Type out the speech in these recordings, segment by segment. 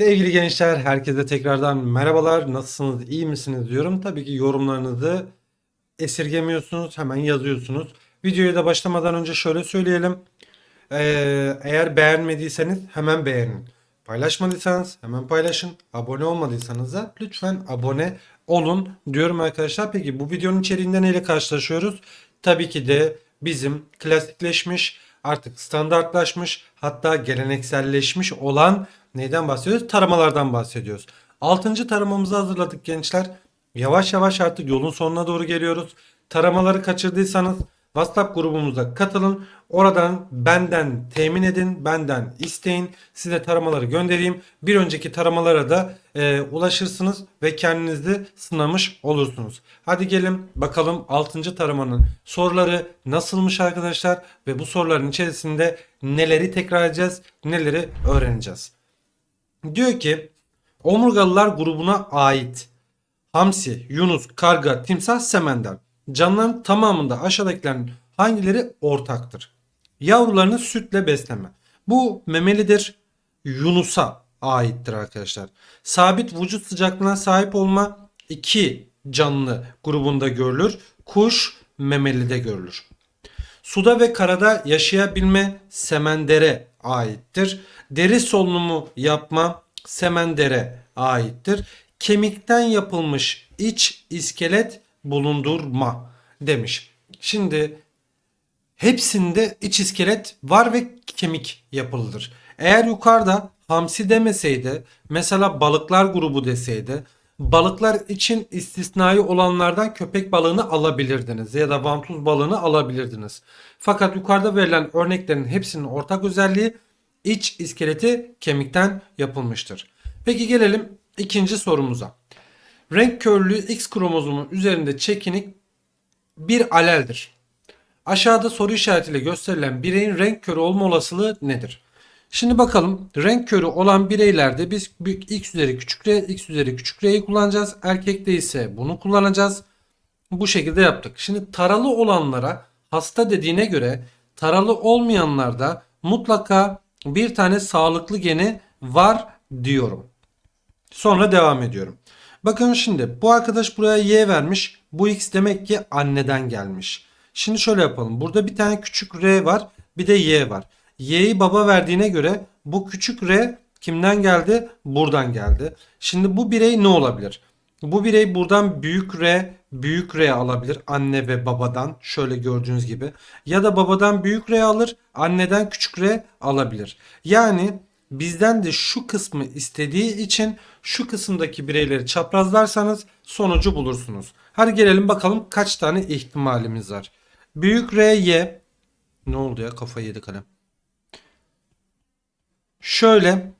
Sevgili gençler, herkese tekrardan merhabalar. Nasılsınız, iyi misiniz diyorum. Tabii ki yorumlarınızı esirgemiyorsunuz, hemen yazıyorsunuz. Videoya da başlamadan önce şöyle söyleyelim. Ee, eğer beğenmediyseniz hemen beğenin. Paylaşmadıysanız hemen paylaşın. Abone olmadıysanız da lütfen abone olun diyorum arkadaşlar. Peki bu videonun içeriğinde neyle karşılaşıyoruz? Tabii ki de bizim klasikleşmiş, artık standartlaşmış, hatta gelenekselleşmiş olan neyden bahsediyoruz? Taramalardan bahsediyoruz. Altıncı taramamızı hazırladık gençler. Yavaş yavaş artık yolun sonuna doğru geliyoruz. Taramaları kaçırdıysanız WhatsApp grubumuza katılın. Oradan benden temin edin, benden isteyin. Size taramaları göndereyim. Bir önceki taramalara da e, ulaşırsınız ve kendinizi sınamış olursunuz. Hadi gelin bakalım 6. taramanın soruları nasılmış arkadaşlar ve bu soruların içerisinde neleri tekrar edeceğiz, neleri öğreneceğiz. Diyor ki omurgalılar grubuna ait hamsi, yunus, karga, timsah, semender. Canlıların tamamında aşağıdakilerin hangileri ortaktır? Yavrularını sütle besleme. Bu memelidir. Yunus'a aittir arkadaşlar. Sabit vücut sıcaklığına sahip olma iki canlı grubunda görülür. Kuş memelide görülür. Suda ve karada yaşayabilme semendere aittir. Deri solunumu yapma semendere aittir. Kemikten yapılmış iç iskelet bulundurma demiş. Şimdi hepsinde iç iskelet var ve kemik yapılıdır. Eğer yukarıda hamsi demeseydi mesela balıklar grubu deseydi balıklar için istisnai olanlardan köpek balığını alabilirdiniz ya da vantuz balığını alabilirdiniz. Fakat yukarıda verilen örneklerin hepsinin ortak özelliği iç iskeleti kemikten yapılmıştır. Peki gelelim ikinci sorumuza. Renk körlüğü X kromozomu üzerinde çekinik bir aleldir. Aşağıda soru işaretiyle gösterilen bireyin renk körü olma olasılığı nedir? Şimdi bakalım renk körü olan bireylerde biz büyük x üzeri küçük r, x üzeri küçük r'yi kullanacağız. Erkekte ise bunu kullanacağız. Bu şekilde yaptık. Şimdi taralı olanlara hasta dediğine göre taralı olmayanlarda mutlaka bir tane sağlıklı geni var diyorum. Sonra devam ediyorum. Bakın şimdi bu arkadaş buraya y vermiş. Bu x demek ki anneden gelmiş. Şimdi şöyle yapalım. Burada bir tane küçük r var. Bir de y var. Y'yi baba verdiğine göre bu küçük r kimden geldi? Buradan geldi. Şimdi bu birey ne olabilir? Bu birey buradan büyük R, büyük R alabilir anne ve babadan şöyle gördüğünüz gibi. Ya da babadan büyük R alır, anneden küçük R alabilir. Yani bizden de şu kısmı istediği için şu kısımdaki bireyleri çaprazlarsanız sonucu bulursunuz. Hadi gelelim bakalım kaç tane ihtimalimiz var. Büyük R, Y. Ne oldu ya kafayı yedi kalem. Şöyle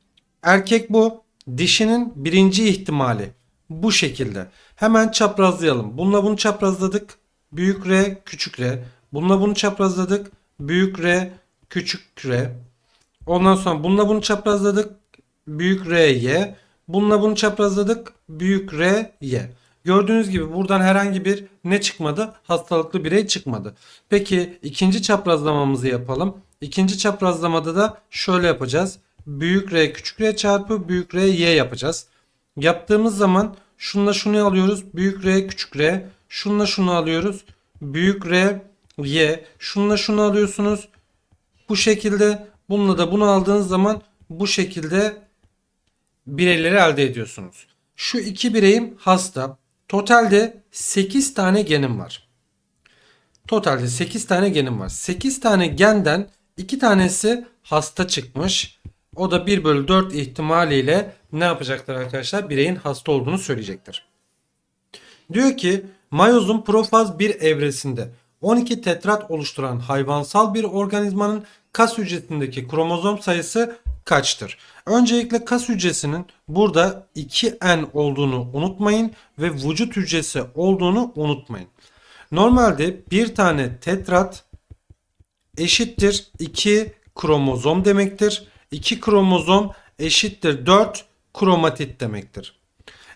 erkek bu dişinin birinci ihtimali bu şekilde. Hemen çaprazlayalım. Bununla bunu çaprazladık. Büyük R, küçük R. Bununla bunu çaprazladık. Büyük R, küçük R. Ondan sonra bununla bunu çaprazladık. Büyük R, Y. Bununla bunu çaprazladık. Büyük R, Y. Gördüğünüz gibi buradan herhangi bir ne çıkmadı? Hastalıklı birey çıkmadı. Peki ikinci çaprazlamamızı yapalım. İkinci çaprazlamada da şöyle yapacağız. Büyük R küçük R çarpı büyük R Y yapacağız. Yaptığımız zaman şunla şunu alıyoruz. Büyük R küçük R. Şunla şunu alıyoruz. Büyük R Y. Şunla şunu alıyorsunuz. Bu şekilde bununla da bunu aldığınız zaman bu şekilde bireyleri elde ediyorsunuz. Şu iki bireyim hasta. Totalde 8 tane genim var. Totalde 8 tane genim var. 8 tane genden 2 tanesi hasta çıkmış. O da 1 bölü 4 ihtimaliyle ne yapacaktır arkadaşlar? Bireyin hasta olduğunu söyleyecektir. Diyor ki mayozun profaz bir evresinde 12 tetrat oluşturan hayvansal bir organizmanın kas hücresindeki kromozom sayısı kaçtır? Öncelikle kas hücresinin burada 2N olduğunu unutmayın ve vücut hücresi olduğunu unutmayın. Normalde bir tane tetrat eşittir 2 kromozom demektir. 2 kromozom eşittir 4 kromatit demektir.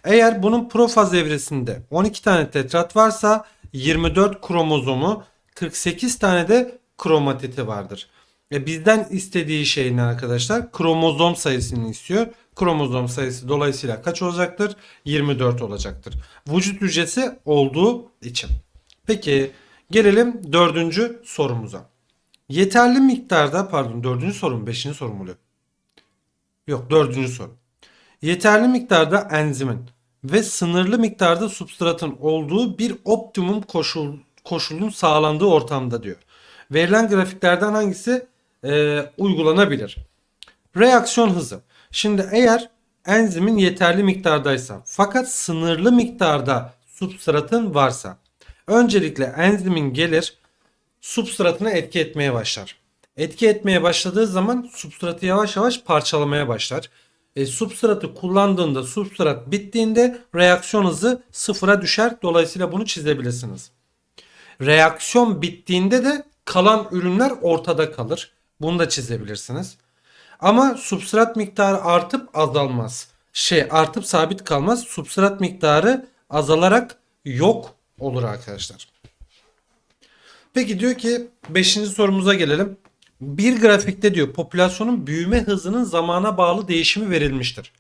Eğer bunun profaz evresinde 12 tane tetrat varsa 24 kromozomu 48 tane de kromatiti vardır. E bizden istediği şey ne arkadaşlar? Kromozom sayısını istiyor. Kromozom sayısı dolayısıyla kaç olacaktır? 24 olacaktır. Vücut hücresi olduğu için. Peki gelelim dördüncü sorumuza. Yeterli miktarda pardon dördüncü sorum beşinci sorum oluyor. Yok dördüncü soru. Yeterli miktarda enzimin ve sınırlı miktarda substratın olduğu bir optimum koşul, koşulun sağlandığı ortamda diyor. Verilen grafiklerden hangisi e, uygulanabilir? Reaksiyon hızı. Şimdi eğer enzimin yeterli miktardaysa fakat sınırlı miktarda substratın varsa öncelikle enzimin gelir substratına etki etmeye başlar. Etki etmeye başladığı zaman substratı yavaş yavaş parçalamaya başlar. E, substratı kullandığında substrat bittiğinde reaksiyon hızı sıfıra düşer. Dolayısıyla bunu çizebilirsiniz. Reaksiyon bittiğinde de kalan ürünler ortada kalır. Bunu da çizebilirsiniz. Ama substrat miktarı artıp azalmaz. Şey artıp sabit kalmaz. Substrat miktarı azalarak yok olur arkadaşlar. Peki diyor ki 5. sorumuza gelelim. Bir grafikte diyor popülasyonun büyüme hızının zamana bağlı değişimi verilmiştir.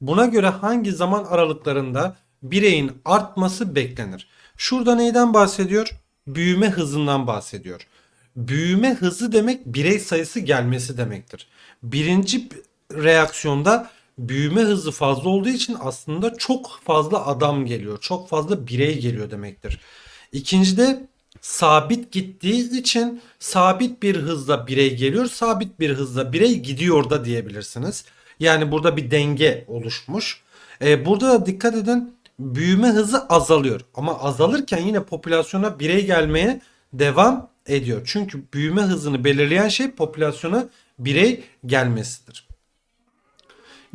Buna göre hangi zaman aralıklarında bireyin artması beklenir? Şurada neyden bahsediyor? Büyüme hızından bahsediyor. Büyüme hızı demek birey sayısı gelmesi demektir. Birinci reaksiyonda büyüme hızı fazla olduğu için aslında çok fazla adam geliyor. Çok fazla birey geliyor demektir. İkincide sabit gittiği için sabit bir hızla birey geliyor, sabit bir hızla birey gidiyor da diyebilirsiniz. Yani burada bir denge oluşmuş. Ee, burada da dikkat edin büyüme hızı azalıyor. Ama azalırken yine popülasyona birey gelmeye devam ediyor. Çünkü büyüme hızını belirleyen şey popülasyona birey gelmesidir.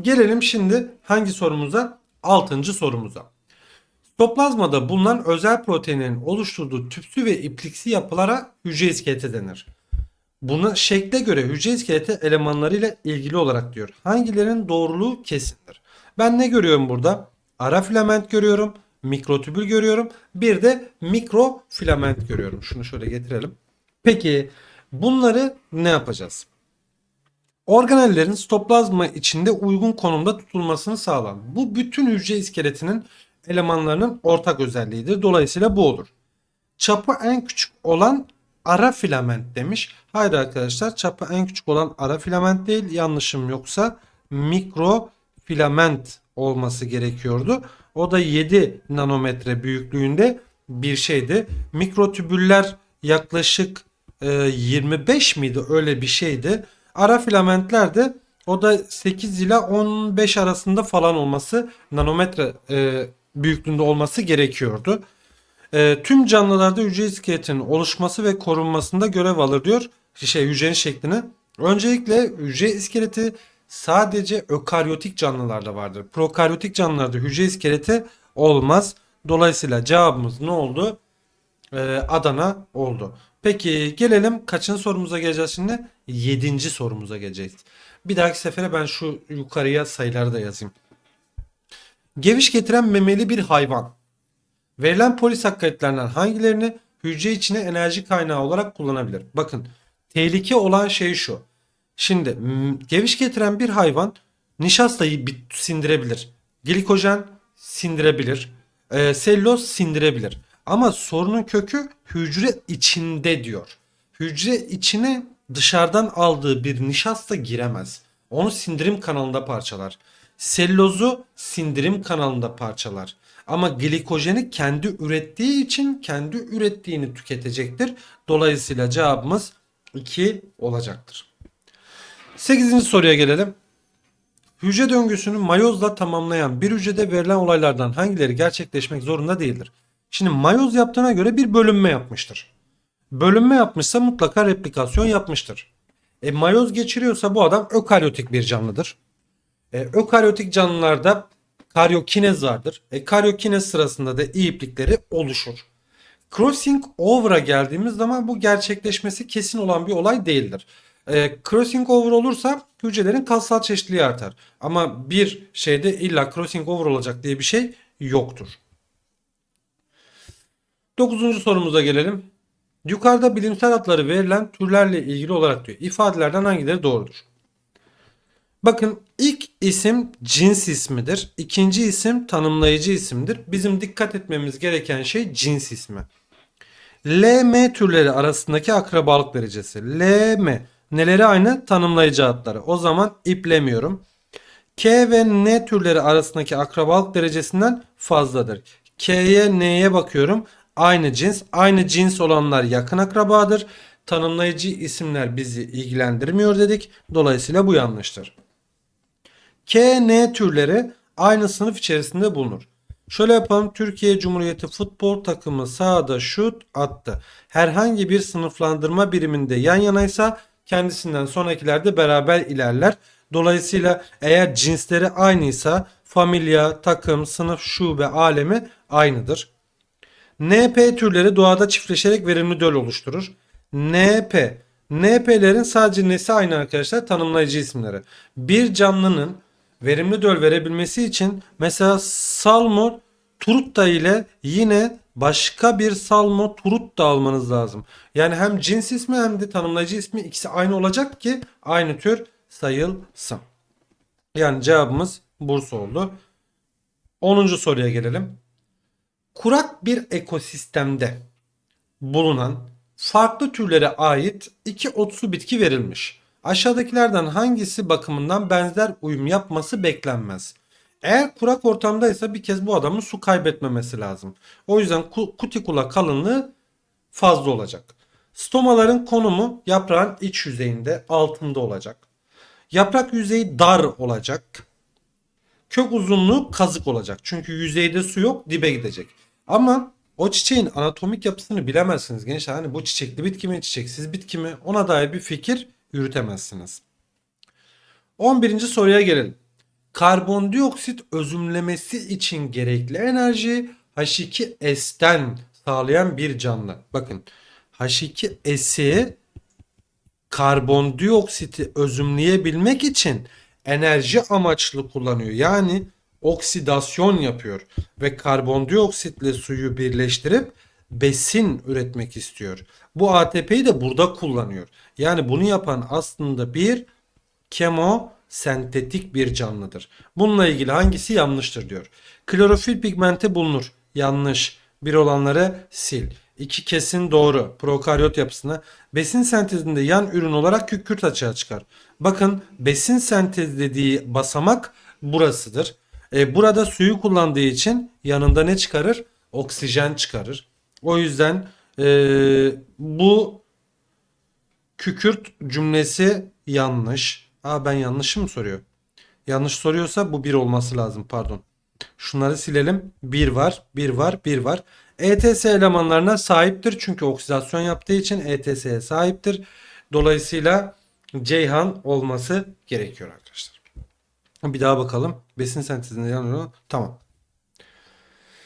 Gelelim şimdi hangi sorumuza? Altıncı sorumuza. Sitoplazmada bulunan özel proteinlerin oluşturduğu tüpsü ve ipliksi yapılara hücre iskeleti denir. Buna şekle göre hücre iskeleti elemanlarıyla ilgili olarak diyor. Hangilerinin doğruluğu kesindir? Ben ne görüyorum burada? Ara filament görüyorum, mikrotübül görüyorum, bir de mikrofilament görüyorum. Şunu şöyle getirelim. Peki bunları ne yapacağız? Organellerin sitoplazma içinde uygun konumda tutulmasını sağlar. Bu bütün hücre iskeletinin elemanlarının ortak özelliğidir. Dolayısıyla bu olur. Çapı en küçük olan ara filament demiş. Hayır arkadaşlar çapı en küçük olan ara filament değil. Yanlışım yoksa mikro filament olması gerekiyordu. O da 7 nanometre büyüklüğünde bir şeydi. Mikrotübüller yaklaşık e, 25 miydi öyle bir şeydi. Ara filamentler de o da 8 ile 15 arasında falan olması nanometre e, büyüklüğünde olması gerekiyordu. E, tüm canlılarda hücre iskeletinin oluşması ve korunmasında görev alır diyor. Şey hücrenin şeklini. Öncelikle hücre iskeleti sadece ökaryotik canlılarda vardır. Prokaryotik canlılarda hücre iskeleti olmaz. Dolayısıyla cevabımız ne oldu? Ee, Adana oldu. Peki gelelim kaçıncı sorumuza geleceğiz şimdi? Yedinci sorumuza geleceğiz. Bir dahaki sefere ben şu yukarıya sayıları da yazayım. Geviş getiren memeli bir hayvan. Verilen polisakkaritlerden hangilerini hücre içine enerji kaynağı olarak kullanabilir? Bakın tehlike olan şey şu. Şimdi geviş getiren bir hayvan nişastayı sindirebilir. Glikojen sindirebilir. E, selüloz sindirebilir. Ama sorunun kökü hücre içinde diyor. Hücre içine dışarıdan aldığı bir nişasta giremez. Onu sindirim kanalında parçalar. Selülozu sindirim kanalında parçalar. Ama glikojeni kendi ürettiği için kendi ürettiğini tüketecektir. Dolayısıyla cevabımız 2 olacaktır. 8. soruya gelelim. Hücre döngüsünü mayozla tamamlayan bir hücrede verilen olaylardan hangileri gerçekleşmek zorunda değildir? Şimdi mayoz yaptığına göre bir bölünme yapmıştır. Bölünme yapmışsa mutlaka replikasyon yapmıştır. E, mayoz geçiriyorsa bu adam ökaryotik bir canlıdır. E, ökaryotik canlılarda karyokinez vardır. E, karyokinez sırasında da iyi iplikleri oluşur. Crossing over'a geldiğimiz zaman bu gerçekleşmesi kesin olan bir olay değildir. E, crossing over olursa hücrelerin kassal çeşitliliği artar. Ama bir şeyde illa crossing over olacak diye bir şey yoktur. Dokuzuncu sorumuza gelelim. Yukarıda bilimsel adları verilen türlerle ilgili olarak diyor. İfadelerden hangileri doğrudur? Bakın ilk isim cins ismidir. İkinci isim tanımlayıcı isimdir. Bizim dikkat etmemiz gereken şey cins ismi. LM türleri arasındaki akrabalık derecesi. LM neleri aynı? Tanımlayıcı adları. O zaman iplemiyorum. K ve N türleri arasındaki akrabalık derecesinden fazladır. K'ye N'ye bakıyorum. Aynı cins. Aynı cins olanlar yakın akrabadır. Tanımlayıcı isimler bizi ilgilendirmiyor dedik. Dolayısıyla bu yanlıştır. K, N türleri aynı sınıf içerisinde bulunur. Şöyle yapalım. Türkiye Cumhuriyeti futbol takımı sahada şut attı. Herhangi bir sınıflandırma biriminde yan yanaysa kendisinden sonrakilerde beraber ilerler. Dolayısıyla eğer cinsleri aynıysa familya, takım, sınıf, şube, alemi aynıdır. NP türleri doğada çiftleşerek verimli döl oluşturur. NP. NP'lerin sadece nesi aynı arkadaşlar? Tanımlayıcı isimleri. Bir canlının verimli döl verebilmesi için mesela Salmo Turutta ile yine başka bir Salmo Turutta almanız lazım. Yani hem cins ismi hem de tanımlayıcı ismi ikisi aynı olacak ki aynı tür sayılsın. Yani cevabımız Bursa oldu. 10. soruya gelelim. Kurak bir ekosistemde bulunan farklı türlere ait iki otsu bitki verilmiş. Aşağıdakilerden hangisi bakımından benzer uyum yapması beklenmez? Eğer kurak ortamdaysa bir kez bu adamın su kaybetmemesi lazım. O yüzden ku- kutikula kalınlığı fazla olacak. Stomaların konumu yaprağın iç yüzeyinde altında olacak. Yaprak yüzeyi dar olacak. Kök uzunluğu kazık olacak. Çünkü yüzeyde su yok dibe gidecek. Ama o çiçeğin anatomik yapısını bilemezsiniz gençler. Hani bu çiçekli bitki mi çiçeksiz bitki mi ona dair bir fikir yürütemezsiniz. 11. soruya gelelim. Karbondioksit özümlemesi için gerekli enerji H2S'ten sağlayan bir canlı. Bakın H2S'i karbondioksiti özümleyebilmek için enerji amaçlı kullanıyor. Yani oksidasyon yapıyor ve karbondioksitle suyu birleştirip besin üretmek istiyor. Bu ATP'yi de burada kullanıyor. Yani bunu yapan aslında bir kemosentetik bir canlıdır. Bununla ilgili hangisi yanlıştır diyor. Klorofil pigmenti bulunur. Yanlış. Bir olanları sil. İki kesin doğru. Prokaryot yapısına. Besin sentezinde yan ürün olarak kükürt açığa çıkar. Bakın besin sentezlediği basamak burasıdır. E, burada suyu kullandığı için yanında ne çıkarır? Oksijen çıkarır. O yüzden e, bu kükürt cümlesi yanlış. Aa ben yanlışım mı soruyor? Yanlış soruyorsa bu bir olması lazım pardon. Şunları silelim. 1 var, 1 var, 1 var. ETS elemanlarına sahiptir çünkü oksidasyon yaptığı için ETS'ye sahiptir. Dolayısıyla Ceyhan olması gerekiyor arkadaşlar. Bir daha bakalım. Besin sentezinde yanıyor. Tamam.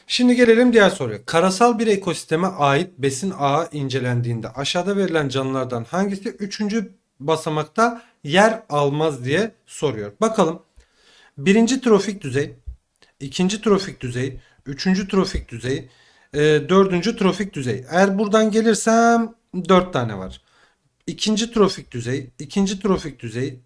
Şimdi gelelim diğer soruya. Karasal bir ekosisteme ait besin ağı incelendiğinde aşağıda verilen canlılardan hangisi 3. basamakta yer almaz diye soruyor. Bakalım. Birinci trofik düzey, ikinci trofik düzey, üçüncü trofik düzey, e, dördüncü trofik düzey. Eğer buradan gelirsem dört tane var. İkinci trofik düzey, ikinci trofik düzey.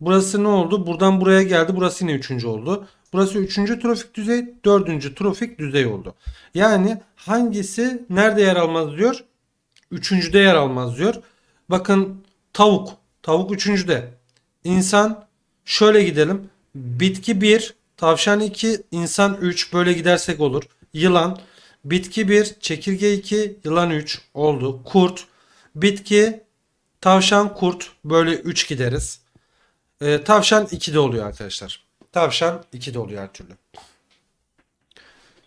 Burası ne oldu? Buradan buraya geldi. Burası yine üçüncü oldu. Burası üçüncü trofik düzey, dördüncü trofik düzey oldu. Yani hangisi nerede yer almaz diyor? Üçüncüde yer almaz diyor. Bakın tavuk. Tavuk üçüncüde. İnsan şöyle gidelim. Bitki 1, tavşan 2, insan 3 böyle gidersek olur. Yılan, bitki 1, çekirge 2, yılan 3 oldu. Kurt, bitki, tavşan, kurt böyle 3 gideriz. Ee, tavşan 2'de oluyor arkadaşlar. Tavşan 2'de oluyor her türlü.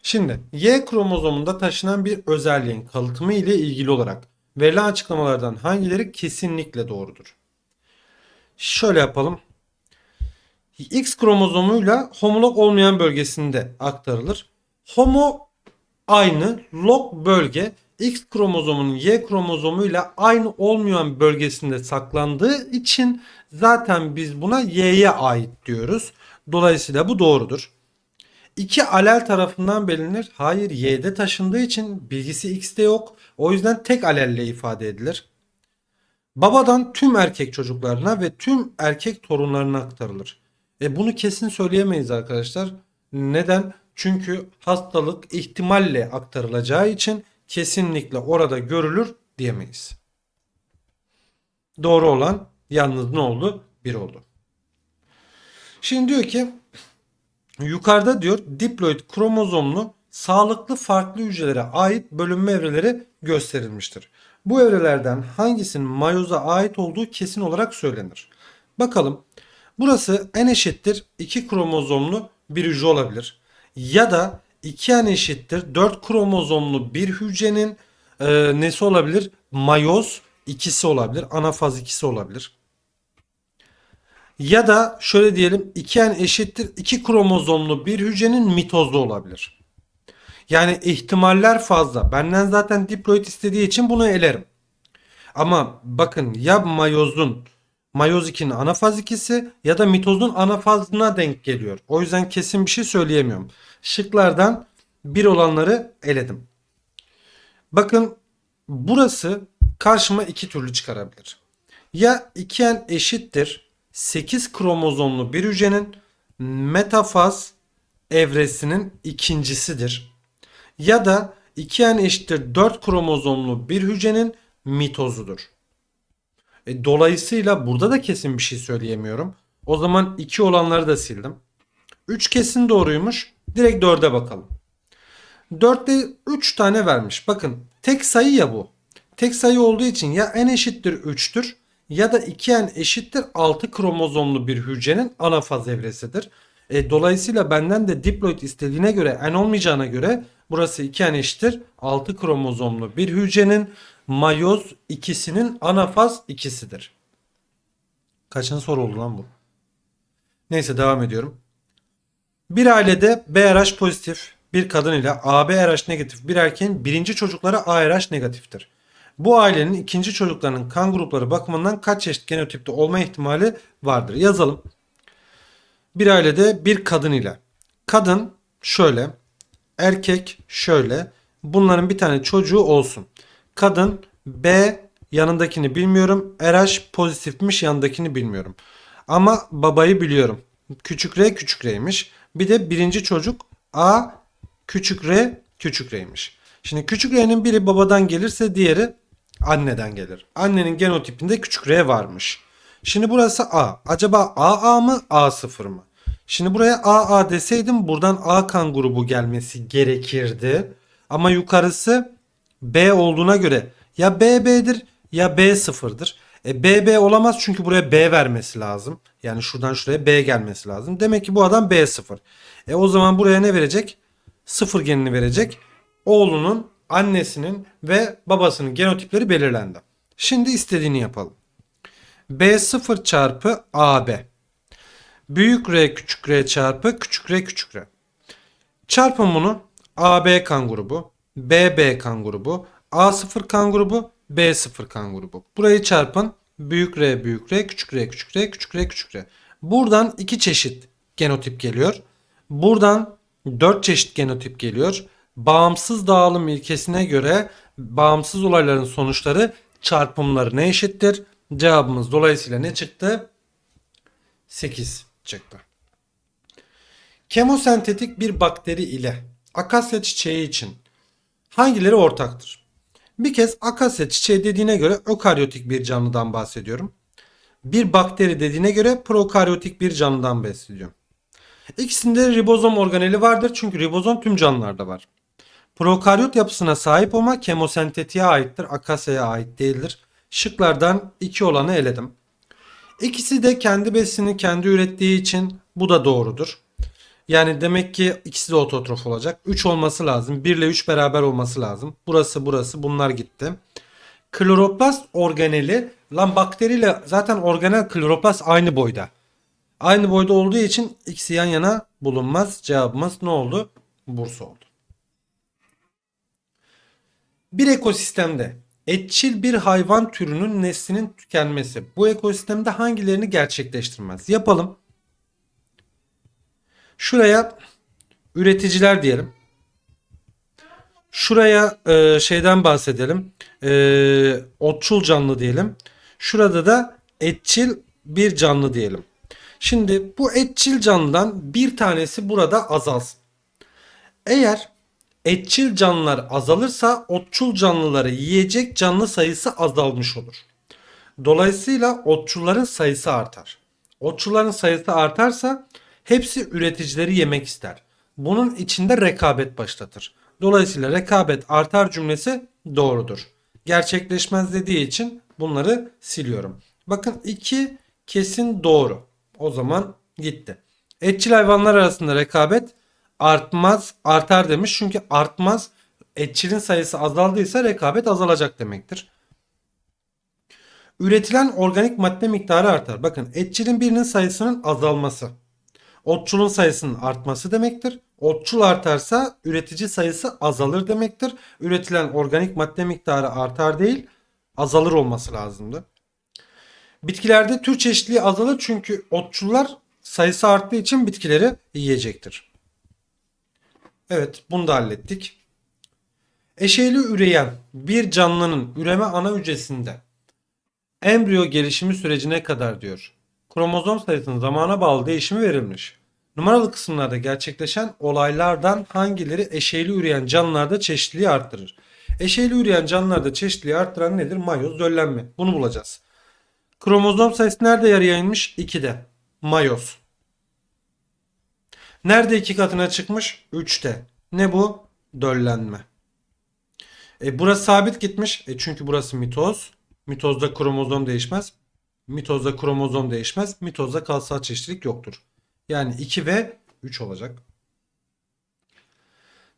Şimdi Y kromozomunda taşınan bir özelliğin kalıtımı ile ilgili olarak verilen açıklamalardan hangileri kesinlikle doğrudur? Şöyle yapalım. X kromozomuyla homolog olmayan bölgesinde aktarılır. Homo aynı, log bölge X kromozomunun Y kromozomuyla aynı olmayan bölgesinde saklandığı için zaten biz buna Y'ye ait diyoruz. Dolayısıyla bu doğrudur. İki alel tarafından belirlenir. Hayır Y'de taşındığı için bilgisi X'te yok. O yüzden tek alelle ifade edilir. babadan tüm erkek çocuklarına ve tüm erkek torunlarına aktarılır. E bunu kesin söyleyemeyiz arkadaşlar. Neden? Çünkü hastalık ihtimalle aktarılacağı için kesinlikle orada görülür diyemeyiz. Doğru olan yalnız ne oldu? Bir oldu. Şimdi diyor ki yukarıda diyor diploid kromozomlu sağlıklı farklı hücrelere ait bölünme evreleri gösterilmiştir. Bu evrelerden hangisinin mayoza ait olduğu kesin olarak söylenir. Bakalım. Burası n eşittir 2 kromozomlu bir hücre olabilir. Ya da 2n eşittir 4 kromozomlu bir hücrenin e, nesi olabilir? Mayoz ikisi olabilir. Anafaz ikisi olabilir. Ya da şöyle diyelim 2n eşittir 2 kromozomlu bir hücrenin mitozlu olabilir. Yani ihtimaller fazla. Benden zaten diploid istediği için bunu elerim. Ama bakın ya mayozun mayoz 2'nin anafaz ikisi ya da mitozun anafazına denk geliyor. O yüzden kesin bir şey söyleyemiyorum. Şıklardan bir olanları eledim. Bakın burası karşıma iki türlü çıkarabilir. Ya 2n eşittir 8 kromozomlu bir hücrenin metafaz evresinin ikincisidir. Ya da 2n eşittir 4 kromozomlu bir hücrenin mitozudur. E, dolayısıyla burada da kesin bir şey söyleyemiyorum. O zaman 2 olanları da sildim. 3 kesin doğruymuş. Direkt 4'e bakalım. 4'te 3 tane vermiş. Bakın tek sayı ya bu. Tek sayı olduğu için ya n eşittir 3'tür ya da 2n eşittir 6 kromozomlu bir hücrenin anafaz evresidir. E, dolayısıyla benden de diploid istediğine göre n olmayacağına göre burası 2n eşittir 6 kromozomlu bir hücrenin mayoz ikisinin anafaz ikisidir. Kaçıncı soru oldu lan bu? Neyse devam ediyorum. Bir ailede BRH pozitif bir kadın ile AB RH negatif bir erkeğin birinci çocukları ARH negatiftir. Bu ailenin ikinci çocuklarının kan grupları bakımından kaç çeşit genotipte olma ihtimali vardır? Yazalım. Bir ailede bir kadın ile. Kadın şöyle, erkek şöyle. Bunların bir tane çocuğu olsun. Kadın B yanındakini bilmiyorum. RH pozitifmiş yanındakini bilmiyorum. Ama babayı biliyorum. Küçük R küçük R'ymiş. Bir de birinci çocuk A küçük R küçük R'ymiş. Şimdi küçük R'nin biri babadan gelirse diğeri anneden gelir. Annenin genotipinde küçük R varmış. Şimdi burası A. Acaba AA mı A0 mı? Şimdi buraya AA deseydim buradan A kan grubu gelmesi gerekirdi. Ama yukarısı B olduğuna göre ya BB'dir ya B sıfırdır. E, BB olamaz çünkü buraya B vermesi lazım. Yani şuradan şuraya B gelmesi lazım. Demek ki bu adam B sıfır. E o zaman buraya ne verecek? Sıfır genini verecek. Oğlunun, annesinin ve babasının genotipleri belirlendi. Şimdi istediğini yapalım. B0 çarpı AB. Büyük R küçük R çarpı küçük R küçük R. Çarpın bunu AB kan grubu, BB kan grubu, A0 kan grubu, B0 kan grubu. Burayı çarpın. Büyük R, büyük R, küçük R, küçük R, küçük R, küçük R. Buradan iki çeşit genotip geliyor. Buradan dört çeşit genotip geliyor. Bağımsız dağılım ilkesine göre bağımsız olayların sonuçları çarpımları ne eşittir? Cevabımız dolayısıyla ne çıktı? 8 çıktı. Kemosentetik bir bakteri ile akasya çiçeği için hangileri ortaktır? Bir kez akasya çiçeği dediğine göre ökaryotik bir canlıdan bahsediyorum. Bir bakteri dediğine göre prokaryotik bir canlıdan bahsediyorum. İkisinde ribozom organeli vardır çünkü ribozom tüm canlılarda var. Prokaryot yapısına sahip ama kemosentetiğe aittir, akasyaya ait değildir. Şıklardan iki olanı eledim. İkisi de kendi besini kendi ürettiği için bu da doğrudur. Yani demek ki ikisi de ototrof olacak. 3 olması lazım. 1 ile 3 beraber olması lazım. Burası burası bunlar gitti. Kloroplast organeli lan bakteriyle zaten organel kloroplast aynı boyda. Aynı boyda olduğu için ikisi yan yana bulunmaz. Cevabımız ne oldu? Bursa oldu. Bir ekosistemde etçil bir hayvan türünün neslinin tükenmesi bu ekosistemde hangilerini gerçekleştirmez? Yapalım. Şuraya üreticiler diyelim. Şuraya e, şeyden bahsedelim. E, otçul canlı diyelim. Şurada da etçil bir canlı diyelim. Şimdi bu etçil canlıdan bir tanesi burada azalsın. Eğer etçil canlılar azalırsa otçul canlıları yiyecek canlı sayısı azalmış olur. Dolayısıyla otçulların sayısı artar. Otçulların sayısı artarsa hepsi üreticileri yemek ister. Bunun içinde rekabet başlatır. Dolayısıyla rekabet artar cümlesi doğrudur. Gerçekleşmez dediği için bunları siliyorum. Bakın 2 kesin doğru. O zaman gitti. Etçil hayvanlar arasında rekabet artmaz, artar demiş. Çünkü artmaz etçilin sayısı azaldıysa rekabet azalacak demektir. Üretilen organik madde miktarı artar. Bakın etçilin birinin sayısının azalması. Otçulun sayısının artması demektir. Otçul artarsa üretici sayısı azalır demektir. Üretilen organik madde miktarı artar değil azalır olması lazımdı. Bitkilerde tür çeşitliliği azalır çünkü otçullar sayısı arttığı için bitkileri yiyecektir. Evet bunu da hallettik. Eşeyli üreyen bir canlının üreme ana hücresinde embriyo gelişimi sürecine kadar diyor. Kromozom sayısının zamana bağlı değişimi verilmiş. Numaralı kısımlarda gerçekleşen olaylardan hangileri eşeyli üreyen canlılarda çeşitliliği arttırır? Eşeyli üreyen canlılarda çeşitliliği arttıran nedir? Mayoz, döllenme. Bunu bulacağız. Kromozom sayısı nerede yarıya inmiş? 2'de. Mayoz. Nerede iki katına çıkmış? 3'te. Ne bu? Döllenme. E, burası sabit gitmiş. E, çünkü burası mitoz. Mitozda kromozom değişmez. Mitozda kromozom değişmez. Mitozda kalsal çeşitlilik yoktur. Yani 2 ve 3 olacak.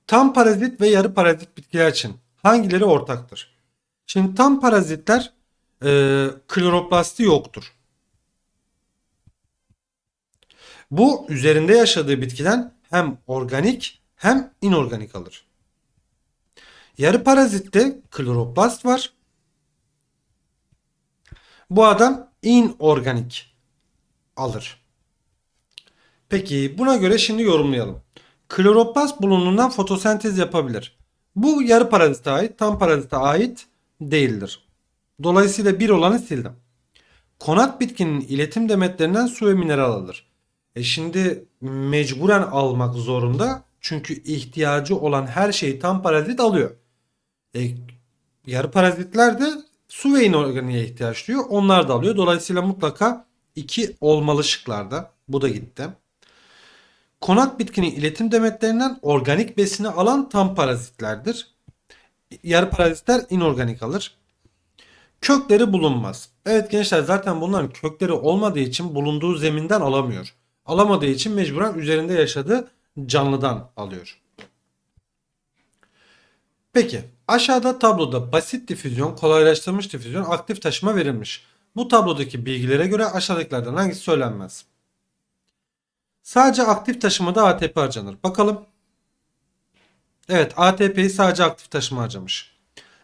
Tam parazit ve yarı parazit bitkiler için hangileri ortaktır? Şimdi tam parazitler e, kloroplasti yoktur. Bu üzerinde yaşadığı bitkiden hem organik hem inorganik alır. Yarı parazitte kloroplast var. Bu adam inorganik alır. Peki buna göre şimdi yorumlayalım. Kloroplast bulunduğundan fotosentez yapabilir. Bu yarı parazite ait, tam parazite ait değildir. Dolayısıyla bir olanı sildim. Konat bitkinin iletim demetlerinden su ve mineral alır. E şimdi mecburen almak zorunda. Çünkü ihtiyacı olan her şeyi tam parazit alıyor. E, yarı parazitler de su ve inorganiğe ihtiyaç duyuyor. Onlar da alıyor. Dolayısıyla mutlaka 2 olmalı şıklarda. Bu da gitti. Konak bitkinin iletim demetlerinden organik besini alan tam parazitlerdir. Yarı parazitler inorganik alır. Kökleri bulunmaz. Evet gençler zaten bunların kökleri olmadığı için bulunduğu zeminden alamıyor. Alamadığı için mecburen üzerinde yaşadığı canlıdan alıyor. Peki aşağıda tabloda basit difüzyon, kolaylaştırılmış difüzyon, aktif taşıma verilmiş. Bu tablodaki bilgilere göre aşağıdakilerden hangisi söylenmez? Sadece aktif taşımada ATP harcanır. Bakalım. Evet ATP'yi sadece aktif taşıma harcamış.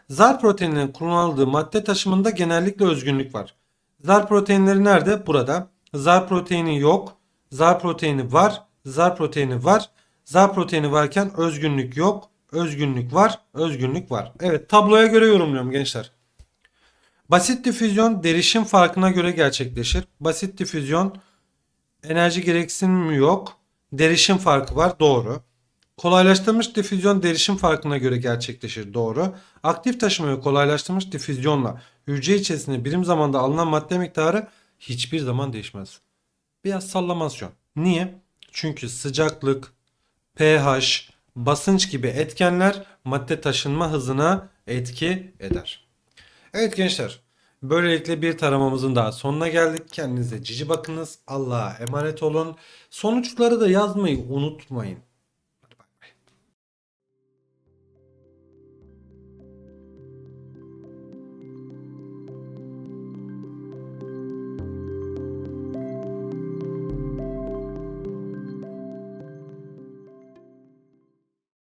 Zar proteininin kullanıldığı madde taşımında genellikle özgünlük var. Zar proteinleri nerede? Burada. Zar proteini yok. Zar proteini var. Zar proteini var. Zar proteini varken özgünlük yok. Özgünlük var. Özgünlük var. Evet tabloya göre yorumluyorum gençler. Basit difüzyon derişim farkına göre gerçekleşir. Basit difüzyon enerji gereksinimi yok. Derişim farkı var. Doğru. Kolaylaştırılmış difüzyon derişim farkına göre gerçekleşir. Doğru. Aktif taşıma ve kolaylaştırılmış difüzyonla hücre içerisinde birim zamanda alınan madde miktarı hiçbir zaman değişmez. Biraz sallamasyon. Niye? Çünkü sıcaklık, pH, basınç gibi etkenler madde taşınma hızına etki eder. Evet gençler. Böylelikle bir taramamızın daha sonuna geldik. Kendinize cici bakınız. Allah'a emanet olun. Sonuçları da yazmayı unutmayın.